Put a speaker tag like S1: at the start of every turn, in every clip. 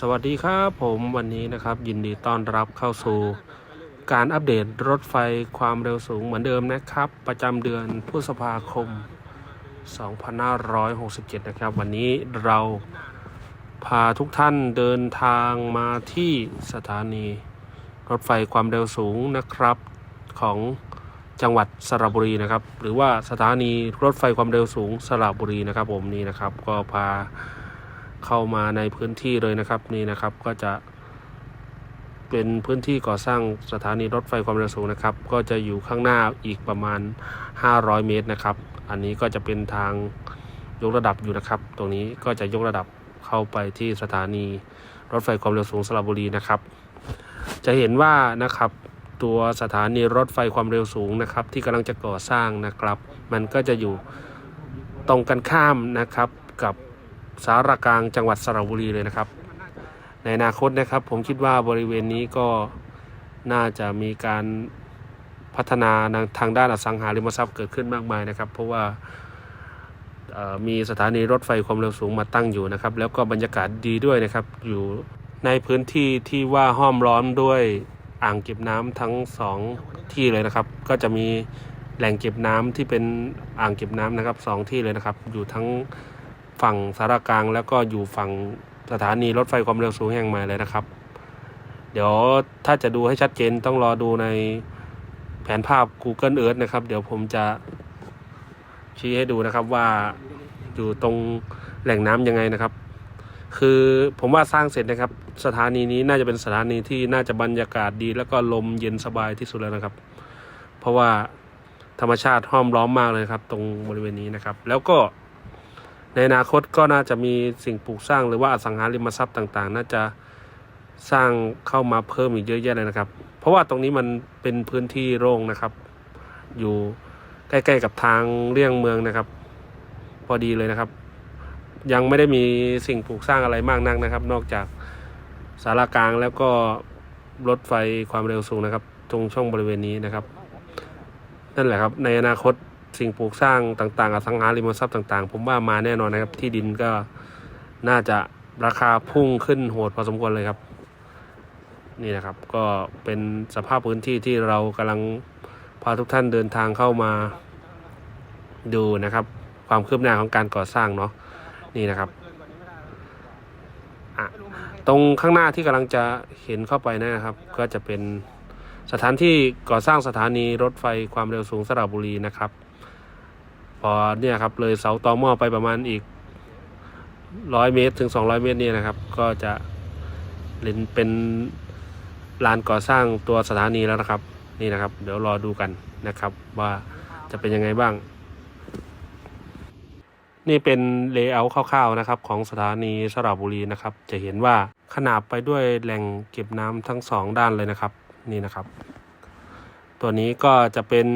S1: สวัสดีครับผมวันนี้นะครับยินดีต้อนรับเข้าสู่การอัปเดตรถไฟความเร็วสูงเหมือนเดิมนะครับ ประจำเดือนพฤษภาคม 2567 นะครับ วันนี้เราพาทุกท่านเดินทางมาที่สถานีรถไฟความเร็วสูงนะครับของจังหวัดสระบุรีนะครับ หรือว่าสถานีรถไฟความเร็วสูงสระบุรีนะครับ ผมนี่นะครับก็พา เข้ามาในพื้นที่เลยนะครับนี่นะครับก็จะ เป็นพื้นที่ก่อสร้างสถานีรถไฟความเร็วสูงนะครับ ก็จะอยู่ข้างหน้าอีกประมาณ 500 เมตรนะครับ อันนี้ก็จะเป็นทางยกระดับอยู่นะครับ ตรงนี้ก็จะยกระดับเข้าไปที่สถานีรถไฟความเร็วสูงสระบุรีนะครับ จะเห็นว่านะครับตัวสถานีรถไฟความเร็วสูงนะครับ ที่กำลังจะก่อสร้างนะครับ มันก็จะอยู่ตรงกันข้ามนะครับกับ สารกลางจังหวัดสระบุรีเลยนะครับ ในอนาคตนะครับ ผมคิดว่าบริเวณนี้ก็น่าจะมีการพัฒนาทางด้านอสังหาริมทรัพย์เกิดขึ้นมากมายนะครับ เพราะว่ามีสถานีรถไฟความเร็วสูงมาตั้งอยู่นะครับ แล้วก็บรรยากาศดีด้วยนะครับ อยู่ในพื้นที่ที่ว่าห้อมล้อมด้วยอ่างเก็บน้ำทั้งสองที่เลยนะครับ ก็จะมีแหล่งเก็บน้ำที่เป็นอ่างเก็บน้ำนะครับสองที่เลยนะครับ อยู่ทั้ง ฝั่งสารกลาง แล้วก็อยู่ฝั่งสถานีรถไฟความเร็วสูงแห่งใหม่เลยนะครับ เดี๋ยวถ้าจะดูให้ชัดเจนต้องรอดูในแผนภาพ Google Earth นะครับ เดี๋ยวผมจะชี้ให้ดูนะครับว่าอยู่ตรงแหล่งน้ำยังไงนะครับ คือผมว่าสร้างเสร็จนะครับ สถานีนี้น่าจะเป็นสถานีที่น่าจะบรรยากาศดี แล้วก็ลมเย็นสบายที่สุดแล้วนะครับ เพราะว่าธรรมชาติห้อมล้อมมากเลยครับ ตรงบริเวณนี้นะครับ แล้วก็ ในอนาคตก็น่าจะมีสิ่งปลูกสร้างหรือว่าอสังหาริมทรัพย์ต่างๆ น่าจะสร้างเข้ามาเพิ่มอีกเยอะแยะเลยนะครับ เพราะว่าตรงนี้มันเป็นพื้นที่โล่งนะครับ อยู่ใกล้ๆกับทางเลี่ยงเมืองนะครับ พอดีเลยนะครับ ยังไม่ได้มีสิ่งปลูกสร้างอะไรมากนักนะครับ นอกจากสารกลางแล้วก็รถไฟความเร็วสูงนะครับ ตรงช่องบริเวณนี้นะครับ นั่นแหละครับ ในอนาคต สิ่งปลูกสร้างต่างๆอสังหาริมทรัพย์ต่าง ๆ ผมว่ามาแน่นอนนะครับ ที่ดินก็น่าจะราคาพุ่งขึ้นโหดพอสมควรเลยครับ นี่นะครับก็เป็นสภาพพื้นที่ที่เรากำลังพาทุกท่านเดินทางเข้ามาดูนะครับ ความคืบหน้าของการก่อสร้างเนาะนี่นะครับตรงข้างหน้าที่กำลังจะเห็นเข้าไปนะครับ ก็จะเป็นสถานที่ก่อสร้างสถานีรถไฟความเร็วสูงสระบุรีนะครับ อเนี่ยครับเลยเสาตอหม้อไปประมาณอีกร้อยเมตรถึงสองร้อยเมตรนี่นะครับ ก็จะเนเป็นลานก่อสร้างตัวสถานีแล้วนะครับ นี่นะครับ เดี๋ยวรอดูกันนะครับ ว่าจะเป็นยังไงบ้าง นี่เป็นเลเยอร์คร่าวๆนะครับ ของสถานีสระบุรีนะครับ จะเห็นว่าขนาบไปด้วยแหล่งเก็บน้ำทั้งสองด้านเลยนะครับ นี่นะครับ ตัวนี้ก็จะเป็น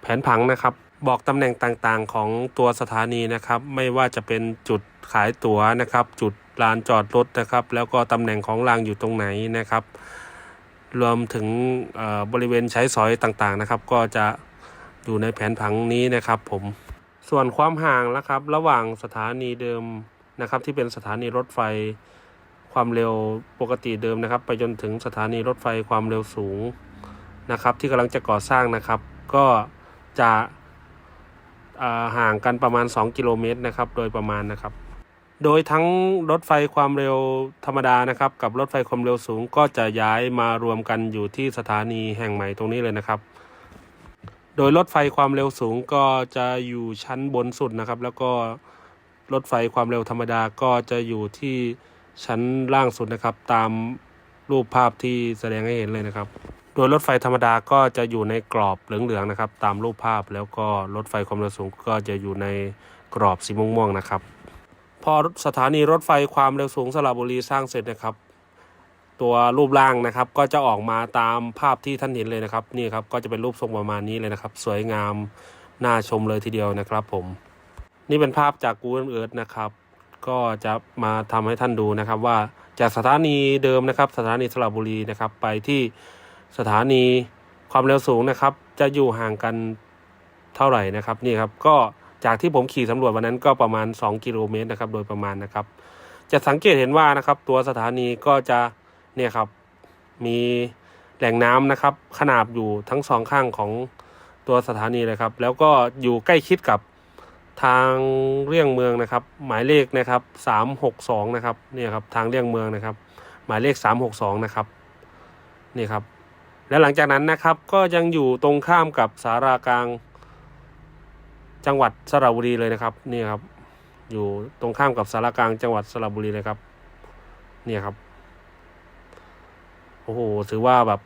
S1: แผนผังนะครับ บอกตำแหน่งต่างๆของตัวสถานีนะครับ ไม่ว่าจะเป็นจุดขายตั๋วนะครับ จุดลานจอดรถนะครับ แล้วก็ตำแหน่งของรางอยู่ตรงไหนนะครับ รวมถึงบริเวณใช้สอยต่างๆนะครับ ก็จะอยู่ในแผนผังนี้นะครับผมส่วนความห่างนะครับ ระหว่างสถานีเดิมนะครับ ที่เป็นสถานีรถไฟความเร็วปกติเดิมนะครับ ไปจนถึงสถานีรถไฟความเร็วสูงนะครับ ที่กำลังจะก่อสร้างนะครับ ก็จะ ห่างกันประมาณ 2 กิโลเมตรนะครับโดยประมาณนะครับ โดยทั้งรถไฟความเร็วธรรมดานะครับ กับรถไฟความเร็วสูงก็จะย้ายมารวมกันอยู่ที่สถานีแห่งใหม่ตรงนี้เลยนะครับ โดยรถไฟความเร็วสูงก็จะอยู่ชั้นบนสุดนะครับ แล้วก็รถไฟความเร็วธรรมดาก็จะอยู่ที่ชั้นล่างสุดนะครับ ตาม รูปภาพที่แสดงให้เห็นเลยนะครับ โดยรถไฟธรรมดาก็จะอยู่ในกรอบเหลืองๆนะครับ ตามรูปภาพแล้วก็รถไฟความเร็วสูงก็จะอยู่ในกรอบสีม่วงๆนะครับ พอสถานีรถไฟความเร็วสูงสระบุรีสร้างเสร็จนะครับ ตัวรูปร่างนะครับ ก็จะออกมาตามภาพที่ท่านเห็นเลยนะครับนี่ครับก็จะเป็นรูปทรงประมาณนี้เลยนะครับ สวยงามน่าชมเลยทีเดียวนะครับ ผม นี่เป็นภาพจาก Google Earth นะครับ ก็จะมาทำให้ท่านดูนะครับว่า จากสถานีเดิมนะครับ สถานีสระบุรีนะครับ ไปที่สถานีความเร็วสูงนะครับ จะอยู่ห่างกันเท่าไหร่นะครับนี่ครับก็จากที่ผมขี่สำรวจวันนั้นก็ประมาณ 2 กิโลเมตรนะครับโดยประมาณนะครับ จะสังเกตเห็นว่านะครับ ตัวสถานีก็จะเนี่ยครับมีแหล่งน้ำนะครับ ขนาบอยู่ทั้งสองข้างของตัวสถานีเลยครับ แล้วก็อยู่ใกล้ชิดกับ ทางเลี่ยงเมืองนะครับ หมายเลขนะครับสามหกสองนะครับเนี่ยครับทางเลี่ยงเมืองนะครับ หมายเลขสามหกสองนะครับนี่ครับ แล้วหลังจากนั้นนะครับก็ยังอยู่ตรงข้ามกับสารากลาง จังหวัดสระบุรีเลยนะครับนี่ครับ อยู่ตรงข้ามกับสารากลางจังหวัดสระบุรีเลยครับเนี่ยครับโอ้โหถือว่าแบบ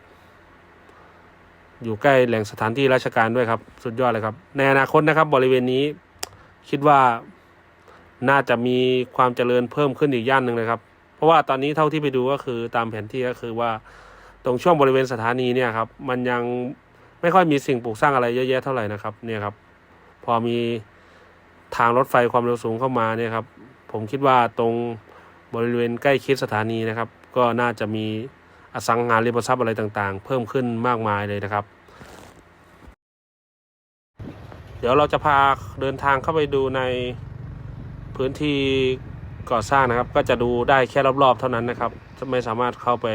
S1: อยู่ใกล้แหล่งสถานที่ราชการด้วยครับ สุดยอดเลยครับ ในอนาคตนะครับ บริเวณนี้ คิดว่าน่าจะมีความเจริญเพิ่มขึ้นอีกย่านหนึ่งเลยครับ เพราะว่าตอนนี้เท่าที่ไปดูก็คือตามแผนที่ก็คือว่าตรงช่วงบริเวณสถานีเนี่ยครับ มันยังไม่ค่อยมีสิ่งปลูกสร้างอะไรเยอะแยะเท่าไหร่นะครับเนี่ยครับ พอมีทางรถไฟความเร็วสูงเข้ามาเนี่ยครับ ผมคิดว่าตรงบริเวณใกล้คิดสถานีนะครับ ก็น่าจะมีอสังหาริมทรัพย์อะไรต่างๆ เพิ่มขึ้นมากมายเลยนะครับ เดี๋ยวเราจะพาเดินทางเข้าไปดูในพื้นที่ก่อสร้างนะครับ ก็จะดูได้แค่รอบๆ เท่านั้นนะครับจะไม่สามารถเข้าไป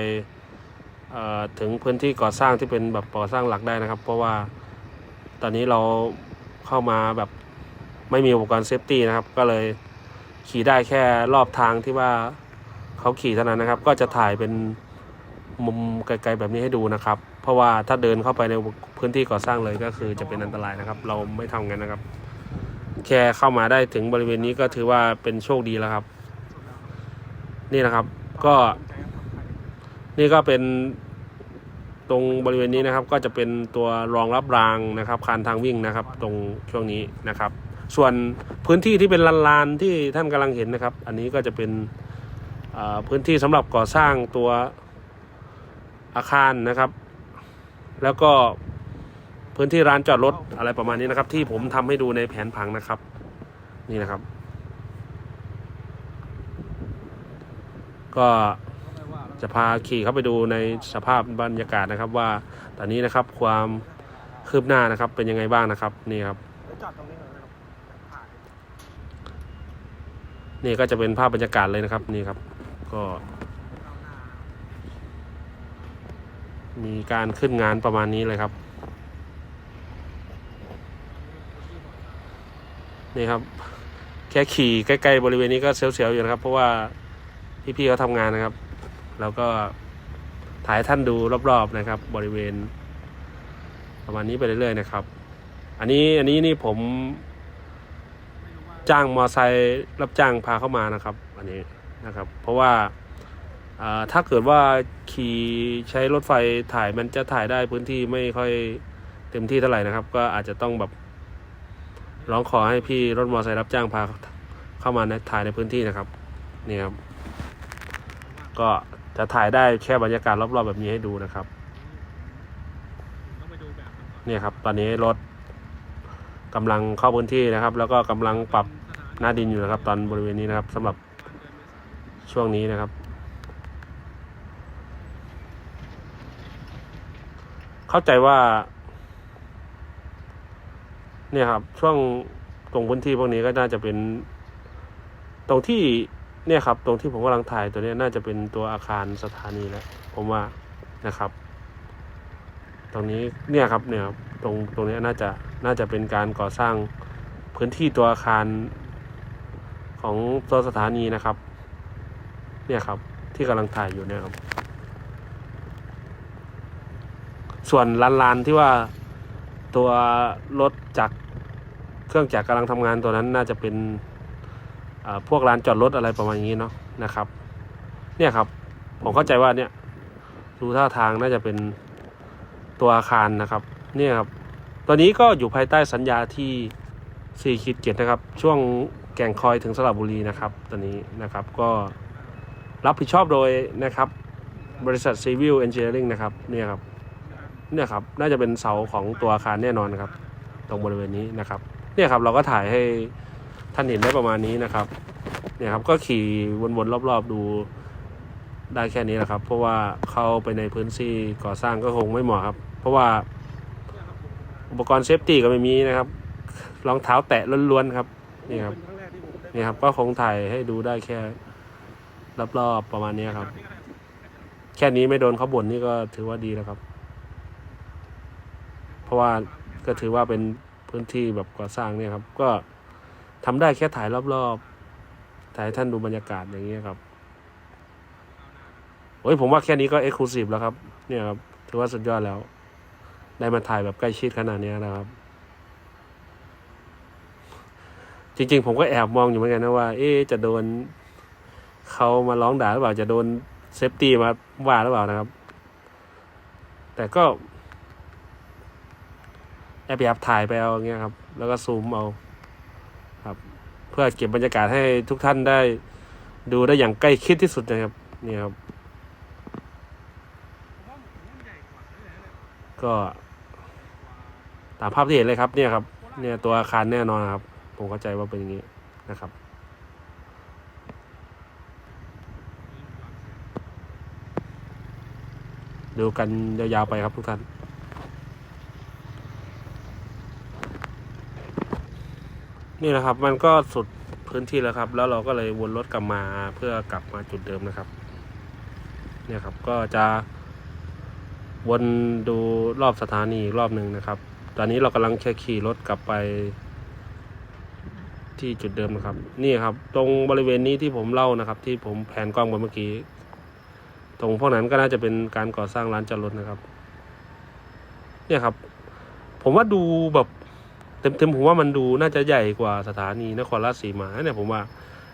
S1: ถึงพื้นที่ก่อสร้างที่เป็นแบบก่อสร้างหลักได้นะครับ เพราะว่าตอนนี้เราเข้ามาแบบไม่มีอุปกรณ์เซฟตี้นะครับ ก็เลยขี่ได้แค่รอบทางที่ว่าเขาขี่เท่านั้นนะครับ ก็จะถ่ายเป็นมุมไกลๆแบบนี้ให้ดูนะครับ เพราะว่าถ้าเดินเข้าไปในพื้นที่ก่อสร้างเลยก็คือจะเป็นอันตรายนะครับ เราไม่ทำกันนะครับ แค่เข้ามาได้ถึงบริเวณนี้ก็ถือว่าเป็นโชคดีแล้วครับ นี่นะครับ ก็ นี่ก็เป็นตรงบริเวณนี้นะครับ ก็จะเป็นตัวรองรับรางนะครับคานทางวิ่งนะครับ ตรงช่วงนี้นะครับ ส่วนพื้นที่ที่เป็นลานๆที่ท่านกำลังเห็นนะครับ อันนี้ก็จะเป็นพื้นที่สำหรับก่อสร้างตัวอาคารนะครับ แล้วก็พื้นที่ร้านจอดรถอะไรประมาณนี้นะครับ ที่ผมทำให้ดูในแผนผังนะครับ นี่นะครับ ก็จะพาขี่เข้าไปดูในสภาพบรรยากาศนะครับ ว่าตอนนี้นะครับความคืบหน้านะครับ เป็นยังไงบ้างนะครับ นี่ครับ
S2: จอดตรงนี้เลยนะครับผ่าน
S1: นี่ก็จะเป็นภาพบรรยากาศเลยนะครับ นี่ครับ ก็ มีการขึ้นงานประมาณนี้เลยครับ นี่ครับ แค่ขี่ใกล้ๆบริเวณนี้ก็เสียวๆอยู่นะครับ เพราะว่าพี่ๆเขาทำงานนะครับ แล้วก็ถ่ายท่านดูรอบๆนะครับ บริเวณ ประมาณนี้ไปเรื่อยๆนะครับ อันนี้อันนี้นี่ผม จ้างมอไซค์รับจ้างพาเข้ามานะครับ อันนี้นะครับ เพราะว่า ถ้าเกิดว่าขี่ใช้รถไฟถ่ายมันจะถ่ายได้พื้นที่ไม่ค่อยเต็มที่เท่าไหร่นะครับ ก็อาจจะต้องแบบร้องขอให้พี่รถมอไซค์รับจ้างพาเข้ามาในถ่ายในพื้นที่นะครับนี่ครับ ก็จะถ่ายได้แค่บรรยากาศรอบๆแบบนี้ให้ดูนะครับเนี่ยครับ ตอนนี้รถกำลังเข้าพื้นที่นะครับ แล้วก็กำลังปรับหน้าดินอยู่นะครับ ตอนบริเวณนี้นะครับสำหรับช่วงนี้นะครับ เข้าใจว่า เนี่ยครับ ช่วงตรงพื้นที่พวกนี้ก็น่าจะเป็น ตรงที่เนี่ยครับ ตรงที่ผมกำลังถ่ายตัวนี้น่าจะเป็นตัวอาคารสถานีแล้วผมว่านะครับ ตรงนี้เนี่ยครับ เนี่ยครับตรงตรงนี้น่าจะน่าจะเป็นการก่อสร้างพื้นที่ตัวอาคารของตัวสถานีนะครับ เนี่ยครับ ที่กำลังถ่ายอยู่เนี่ยครับ ส่วนลานลานๆที่ว่าตัวรถจักรเครื่องจักรกำลังทำงานตัวนั้นน่าจะเป็นพวกลานจอดรถอะไรประมาณนี้เนาะนะครับ เนี่ยครับ ผมเข้าใจว่าเนี่ยดูท่าทางน่าจะเป็นตัวอาคารนะครับ เนี่ยครับตอนนี้ก็อยู่ภายใต้สัญญาที่4ขีดเจ็ดนะครับ ช่วงแก่งคอยถึงสระบุรีนะครับตอนนี้นะครับก็รับผิดชอบโดยนะครับ บริษัท Civil Engineering นะครับเนี่ยครับ เนี่ยครับน่าจะเป็นเสาของตัวอาคารแน่นอนครับ ตรงบริเวณนี้นะครับ เนี่ยครับเราก็ถ่ายให้ท่านเห็นได้ประมาณนี้นะครับ เนี่ยครับก็ขี่วนๆรอบ ๆ ดูได้แค่นี้แหละครับ เพราะว่าเข้าไปในพื้นที่ก่อสร้างก็คงไม่เหมาะครับ เพราะว่าอุปกรณ์เซฟตี้ก็ไม่มีนะครับรองเท้าแตะล้วนๆครับนี่ครับ
S2: เป็นครั้งแรกที่ผมได้
S1: นี่ครับ ก็คงถ่ายให้ดูได้แค่รอบๆประมาณนี้ครับ แค่นี้ไม่โดนเขาบ่นนี่ก็ถือว่าดีแล้วครับ เพราะว่าก็ถือว่าเป็นพื้นที่แบบก่อสร้างเนี่ยครับ ก็ทำได้แค่ถ่ายรอบๆ ถ่ายให้ท่านดูบรรยากาศอย่างเงี้ยครับโอ้ยผมว่าแค่นี้ก็เอ็กซ์คลูซีฟแล้วครับ เนี่ยครับ ถือว่าสุดยอดแล้ว ได้มาถ่ายแบบใกล้ชิดขนาดนี้นะครับ จริง ๆ ผมก็แอบมองอยู่เหมือนกันนะว่า เอ๊จะโดนเขามาร้องด่าหรือเปล่าจะโดนเซฟตี้มาว่าหรือเปล่านะครับ แต่ก็ แอบแอบถ่ายไปเอาอย่างเงี้ยครับ แล้วก็ซูมเอาครับ เพื่อเก็บบรรยากาศให้ทุกท่านได้ดูได้อย่างใกล้ชิดที่สุดนะครับนี่ครับ ก็ตามภาพที่เห็นเลยครับเนี่ยครับ เนี่ยตัวอาคารแน่นอนครับ ผมเข้าใจว่าเป็นอย่างนี้นะครับดูกันยาวๆไปครับทุกท่าน นี่นะครับ มันก็สุดพื้นที่แล้วครับ แล้วเราก็เลยวนรถกลับมาเพื่อกลับมาจุดเดิมนะครับ เนี่ยครับก็จะ วนดูรอบสถานีอีกรอบหนึ่งนะครับ ตอนนี้เรากำลังจะขี่รถกลับไป ที่จุดเดิมนะครับ นี่ครับ ตรงบริเวณนี้ที่ผมเล่านะครับ ที่ผมแผนกล้องไปเมื่อกี้ ตรงพวกนั้นก็น่าจะเป็นการก่อสร้างร้านจอดรถนะครับ เนี่ยครับ ผมว่าดูแบบ เต็มๆผมว่ามันดูน่าจะใหญ่กว่าสถานีนครราชสีมาเนี่ยผมว่า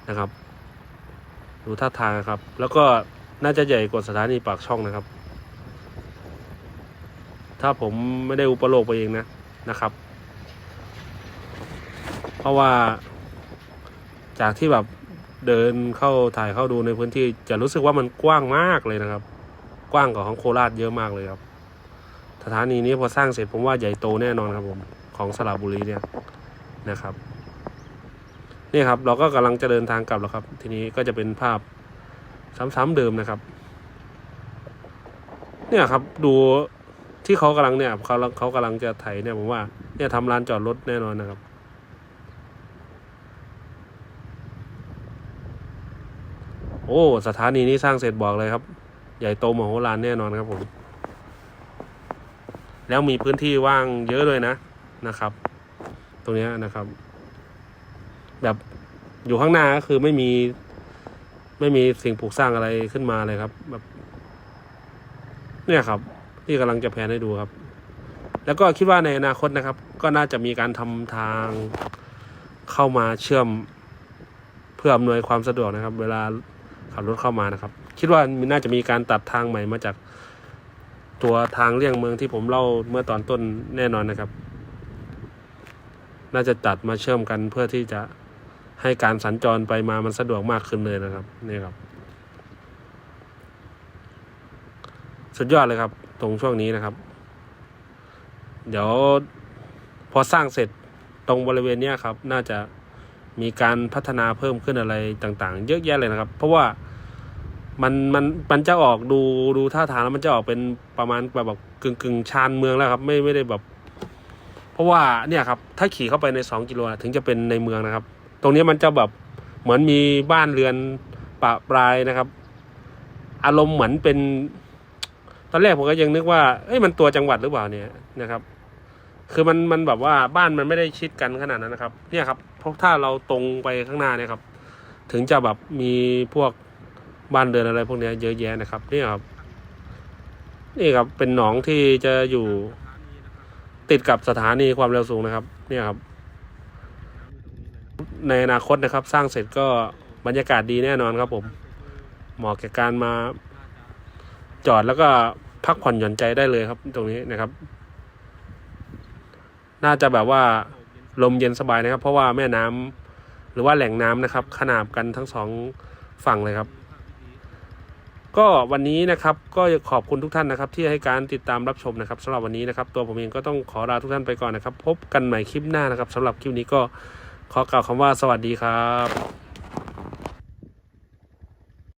S1: นะครับ ดูท่าทางครับ แล้วก็น่าจะใหญ่กว่าสถานีปากช่องนะครับ ถ้าผมไม่ได้อุปโลกไปเองนะนะครับ เพราะว่าจากที่แบบเดินเข้าถ่ายเข้าดูในพื้นที่จะรู้สึกว่ามันกว้างมากเลยนะครับ กว้างกว่าของโคราชเยอะมากเลยครับ สถานีนี้พอสร้างเสร็จผมว่าใหญ่โตแน่นอนครับผม ของสระบุรีเนี่ยนะครับนี่ครับเราก็กำลังจะเดินทางกลับแล้วครับ ทีนี้ก็จะเป็นภาพซ้ำๆเดิมนะครับ เนี่ยครับดูที่เขากำลังเนี่ยเขาเขากำลังจะไถเนี่ยผมว่าเนี่ยทำลานจอดรถแน่นอนนะครับ โอ้สถานีนี้สร้างเสร็จบอกเลยครับ ใหญ่โตมโหฬารแน่นอนครับผมแล้วมีพื้นที่ว่างเยอะเลยนะ นะครับ ตรงนี้นะครับ แบบอยู่ข้างหน้าก็คือไม่มี ไม่มีสิ่งปลูกสร้างอะไรขึ้นมาเลยครับ แบบ เนี่ยครับ ที่กำลังจะแผนให้ดูครับ แล้วก็คิดว่าในอนาคตนะครับ ก็น่าจะมีการทำทางเข้ามาเชื่อมเพื่ออำนวยความสะดวกนะครับ เวลาขับรถเข้ามานะครับ คิดว่าน่าจะมีการตัดทางใหม่มาจากตัวทางเลี่ยงเมืองที่ผมเล่าเมื่อตอนต้นแน่นอนนะครับ น่าจะตัดมาเชื่อมกันเพื่อที่จะให้การสัญจรไปมามันสะดวกมากขึ้นเลยนะครับนี่ครับ สุดยอดเลยครับ ตรงช่วงนี้นะครับ เดี๋ยวพอสร้างเสร็จตรงบริเวณนี้ครับ น่าจะมีการพัฒนาเพิ่มขึ้นอะไรต่างๆ เยอะแยะเลยนะครับ เพราะว่ามันมันมันจะออกดูดูท่าทางแล้วมันจะออกเป็นประมาณแบบแบบกึ่งกึ่งชานเมืองแล้วครับ ไม่ไม่ได้แบบ เพราะว่าเนี่ยครับถ้าขี่เข้าไปในสองกิโลถึงจะเป็นในเมืองนะครับ ตรงนี้มันจะแบบเหมือนมีบ้านเรือนปะปลายนะครับ อารมณ์เหมือนเป็น ตอนแรกผมก็ยังนึกว่าเอ้ยมันตัวจังหวัดหรือเปล่าเนี่ยนะครับ คือมันมันแบบว่าบ้านมันไม่ได้ชิดกันขนาดนั้นนะครับ เนี่ยครับเพราะถ้าเราตรงไปข้างหน้าเนี่ยครับ ถึงจะแบบมีพวกบ้านเรือนอะไรพวกนี้เยอะแยะนะครับนี่ครับ นี่ครับเป็นหนองที่จะอยู่ ติดกับสถานีความเร็วสูงนะครับ เนี่ยครับ ในอนาคตนะครับ สร้างเสร็จก็บรรยากาศดีแน่นอนครับผม เหมาะแก่การมา จอดแล้วก็พักผ่อนหย่อนใจได้เลยครับ ตรงนี้นะครับ น่าจะแบบว่าลมเย็นสบายนะครับ เพราะว่าแม่น้ำหรือว่าแหล่งน้ำนะครับ ขนาบกันทั้งสองฝั่งเลยครับ ก็วันนี้นะครับก็ขอบคุณทุกท่านนะครับ ที่ให้การติดตามรับชมนะครับสำหรับวันนี้นะครับ ตัวผมเองก็ต้องขอลาทุกท่านไปก่อนนะครับ พบกันใหม่คลิปหน้านะครับสำหรับคลิปนี้ก็ขอกล่าวคำว่าสวัสดีครับ